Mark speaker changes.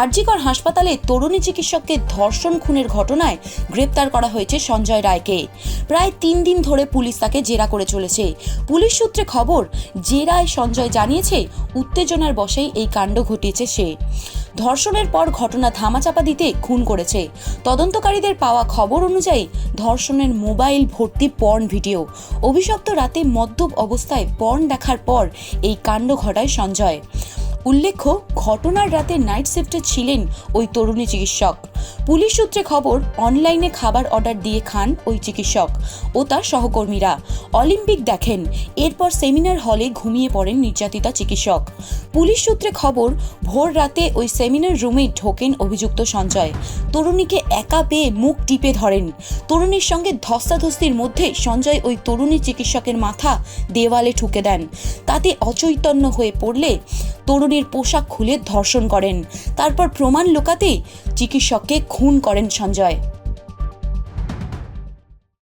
Speaker 1: আরজিকর হাসপাতালে তরুণী চিকিৎসককে ধর্ষণ খুনের ঘটনায় গ্রেপ্তার করা হয়েছে সঞ্জয় রায়কে। প্রায় তিন দিন ধরে পুলিশ তাকে জেরা করে চলেছে। পুলিশ সূত্রে খবর, জেরায় সঞ্জয় জানিয়েছে, উত্তেজনার বশেই এই কাণ্ড ঘটিয়েছে সে। ধর্ষণের পর ঘটনা ধামাচাপা দিতে খুন করেছে। তদন্তকারীদের পাওয়া খবর অনুযায়ী ধর্ষণের মোবাইল ভর্তি পর্ন ভিডিও, অভিশপ্ত রাতে মদ্যপ অবস্থায় পর্ন দেখার পর এই কাণ্ড ঘটায় সঞ্জয়। উল্লেখ্য ঘটনার রাতে নাইট শিফটে ছিলেন ওই তরুণী চিকিৎসক। পুলিশ সূত্রে খবর, অনলাইনে খাবার অর্ডার দিয়ে খান ওই চিকিৎসক ও তার সহকর্মীরা। অলিম্পিক দেখেন, এরপর সেমিনার হলে ঘুমিয়ে পড়েন নির্যাতিতা চিকিৎসক। পুলিশ সূত্রে খবর, ভোর রাতে ওই সেমিনার রুমে ঢোকেন অভিযুক্ত সঞ্জয়। তরুণীকে একা পেয়ে মুখ টিপে ধরেন। তরুণীর সঙ্গে ধস্তাধস্তির মধ্যে সঞ্জয় ওই তরুণী চিকিৎসকের মাথা দেওয়ালে ঠুকে দেন। তাতে অচৈতন্য হয়ে পড়লে তরুণীর পোশাক খুলে ধর্ষণ করেন। তারপর প্রমাণ লোকাতে চিকিৎসককে খুন করেন সঞ্জয়।